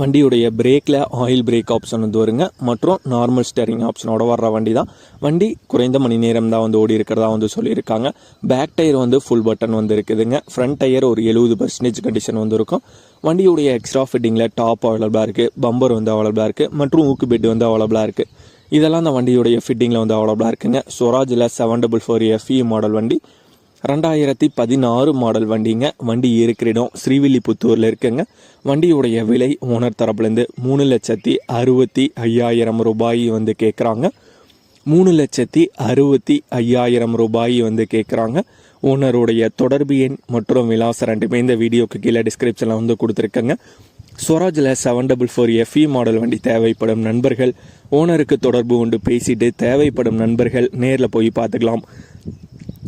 வண்டியுடைய பிரேக்கில் oil break option வந்து வருங்க. மற்றும் நார்மல் ஸ்டேரிங் ஆப்ஷனோட வர்ற வண்டி தான் வண்டி குறைந்த மணி நேரம் தான் வந்து ஓடி இருக்கிறதா வந்து சொல்லியிருக்காங்க. பேக் டயர் வந்து ஃபுல் பட்டன் வந்து இருக்குதுங்க. ஃப்ரண்ட் டயர் ஒரு எழுபது பர்சன்டேஜ் கண்டிஷன் வந்து இருக்கும். வண்டியுடைய எக்ஸ்ட்ரா ஃபிட்டிங்கில் டாப் அவைலபிளாக இருக்குது பம்பர் வந்து அவைலபிளாக இருக்குது மற்றும் ஊக்கு பெட் வந்து அவைலபிளாக இருக்குது இதெல்லாம் அந்த வண்டியுடைய ஃபிட்டிங்கில் வந்து அவைலபிளாக இருக்குங்க. ஸ்வராஜில் seven double four FE model வண்டி. ரெண்டாயிரத்தி பதினாறு மாடல் வண்டிங்க. வண்டி இருக்கிற இடம் ஸ்ரீவில்லிபுத்தூரில் இருக்குங்க. வண்டியுடைய விலை ஓனர் தரப்புலேருந்து மூணு லட்சத்தி அறுபத்தி ஐயாயிரம் ரூபாய் வந்து கேட்குறாங்க மூணு லட்சத்தி அறுபத்தி ஐயாயிரம் ரூபாய் வந்து கேட்குறாங்க ஓனருடைய தொடர்பு எண் மற்றும் விலாசம் ரெண்டுமே இந்த வீடியோக்கு கீழே டிஸ்கிரிப்ஷனில் வந்து கொடுத்துருக்கேங்க. ஸ்வராஜில் seven double four FE model வண்டி தேவைப்படும் நண்பர்கள். ஓனருக்கு தொடர்பு கொண்டு பேசிட்டு தேவைப்படும் நண்பர்கள் நேரில் போய் பார்த்துக்கலாம்.